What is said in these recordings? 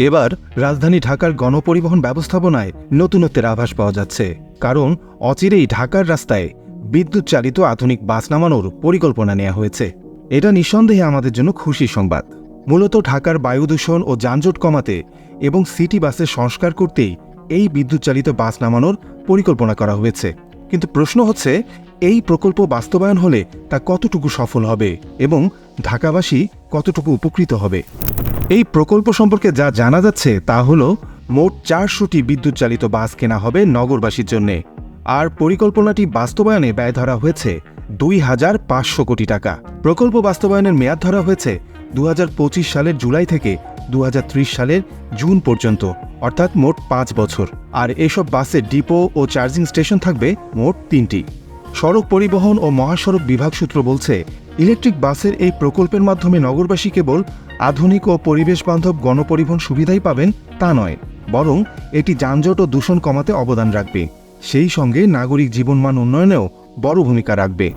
এবার রাজধানী ঢাকার গণপরিবহন ব্যবস্থাপনায় নতুনত্বের আভাস পাওয়া যাচ্ছে। কারণ অচিরেই ঢাকার রাস্তায় বিদ্যুৎ চালিত আধুনিক বাস নামানোর পরিকল্পনা নেওয়া হয়েছে। এটা নিঃসন্দেহে আমাদের জন্য খুশি সংবাদ। মূলত ঢাকার বায়ু দূষণ ও যানজট কমাতে এবং সিটি বাসের সংস্কার করতেই এই বিদ্যুৎ চালিত বাস নামানোর পরিকল্পনা করা হয়েছে। কিন্তু প্রশ্ন হচ্ছে, এই প্রকল্প বাস্তবায়ন হলে তা কতটুকু সফল হবে এবং ঢাকাবাসী কতটুকু উপকৃত হবে? এই প্রকল্প সম্পর্কে যা জানা যাচ্ছে তা হল, মোট চারশোটি বিদ্যুৎ চালিত বাস কেনা হবে নগরবাসীর জন্যে। আর পরিকল্পনাটি বাস্তবায়নে ব্যয় ধরা হয়েছে দুই হাজার পাঁচশো কোটি টাকা। প্রকল্প বাস্তবায়নের মেয়াদ ধরা হয়েছে দু হাজার পঁচিশ সালের জুলাই থেকে দু হাজার ত্রিশ সালের জুন পর্যন্ত, অর্থাৎ মোট পাঁচ বছর। আর এসব বাসের ডিপো ও চার্জিং স্টেশন থাকবে মোট তিনটি। সড়ক পরিবহন ও মহাসড়ক বিভাগ সূত্র বলছে ইলেকট্রিক বাসের এই প্রকল্পের মাধ্যমে নগরবাসী কেবল আধুনিক ও পরিবেশ বান্ধব গণপরিবহন সুবিধাই পাবেন তা নয়, বরং এটি যানজট ও দূষণ কমাতে অবদান রাখবে। সেই সঙ্গে নাগরিক জীবনমান উন্নয়নেও বড় ভূমিকা রাখবে।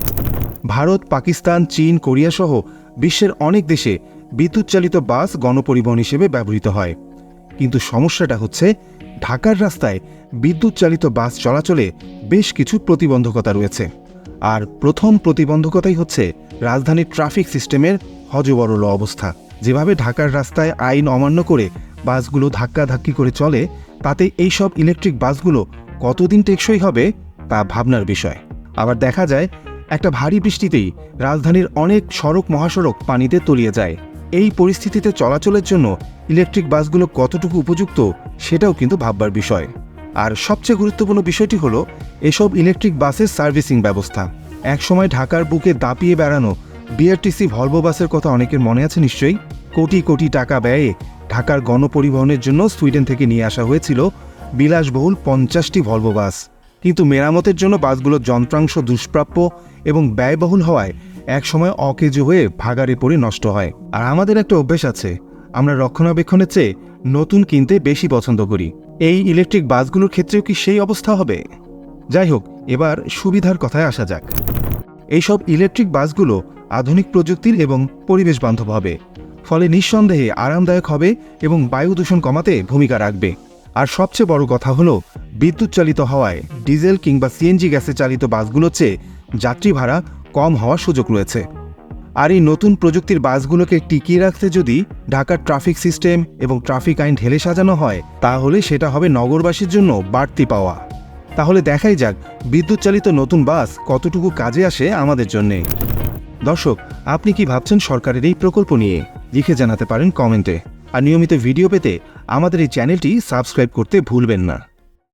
ভারত, পাকিস্তান, চীন, কোরিয়া সহ বিশ্বের অনেক দেশে বিদ্যুৎ চালিত বাস গণপরিবহন হিসেবে ব্যবহৃত হয়। কিন্তু সমস্যাটা হচ্ছে, ঢাকার রাস্তায় বিদ্যুৎ চালিত বাস চলাচলে বেশ কিছু প্রতিবন্ধকতা রয়েছে। আর প্রথম প্রতিবন্ধকতাই হচ্ছে রাজধানীর ট্রাফিক সিস্টেমের হজবরল অবস্থা। যেভাবে ঢাকার রাস্তায় আইন অমান্য করে বাসগুলো ধাক্কাধাক্কি করে চলে, তাতে এইসব ইলেকট্রিক বাসগুলো কতদিন টেকসই হবে তা ভাবনার বিষয়। আবার দেখা যায়, একটা ভারী বৃষ্টিতেই রাজধানীর অনেক সড়ক মহাসড়ক পানিতে তলিয়ে যায়। এই পরিস্থিতিতে চলাচলের জন্য ইলেকট্রিক বাসগুলো কতটুকু উপযুক্ত, সেটাও কিন্তু ভাববার বিষয়। আর সবচেয়ে গুরুত্বপূর্ণ বিষয়টি হলো এসব ইলেকট্রিক বাসের সার্ভিসিং ব্যবস্থা। একসময় ঢাকার বুকে দাপিয়ে বেড়ানো বিআরটিসি ভলভো বাসের কথা অনেকের মনে আছে নিশ্চয়ই। কোটি কোটি টাকা ব্যয়ে ঢাকার গণপরিবহনের জন্য সুইডেন থেকে নিয়ে আসা হয়েছিল বিলাসবহুল পঞ্চাশটি ভলভো বাস। কিন্তু মেরামতের জন্য বাসগুলোর যন্ত্রাংশ দুষ্প্রাপ্য এবং ব্যয়বহুল হওয়ায় একসময় অকেজো হয়ে ভাগাড়ে পড়ে নষ্ট হয়। আর আমাদের একটা অভ্যেস আছে, আমরা রক্ষণাবেক্ষণের চেয়ে নতুন কিনতে বেশি পছন্দ করি। এই ইলেকট্রিক বাসগুলোর ক্ষেত্রেও কি সেই অবস্থা হবে? যাই হোক, এবার সুবিধার কথায় আসা যাক। এইসব ইলেকট্রিক বাসগুলো আধুনিক প্রযুক্তির এবং পরিবেশ বান্ধব হবে। ফলে নিঃসন্দেহে আরামদায়ক হবে এবং বায়ু দূষণ কমাতে ভূমিকা রাখবে। আর সবচেয়ে বড় কথা হলো, বিদ্যুৎ চালিত হওয়ায় ডিজেল কিংবা সিএনজি গ্যাসে চালিত বাসগুলোর চেয়ে যাত্রী ভাড়া কম হওয়ার সুযোগ রয়েছে। আর এই নতুন প্রযুক্তির বাসগুলোকে টিকিয়ে রাখতে যদি ঢাকার ট্রাফিক সিস্টেম এবং ট্রাফিক আইন ঢেলে সাজানো হয়, তাহলে সেটা হবে নগরবাসীর জন্য বাড়তি পাওয়া। তাহলে দেখাই যাক বিদ্যুৎ চালিত নতুন বাস কতটুকু কাজে আসে আমাদের জন্যে। দর্শক, আপনি কি ভাবছেন সরকারের এই প্রকল্প নিয়ে? লিখে জানাতে পারেন কমেন্টে। আর নিয়মিত ভিডিও পেতে আমাদের এই চ্যানেলটি সাবস্ক্রাইব করতে ভুলবেন না।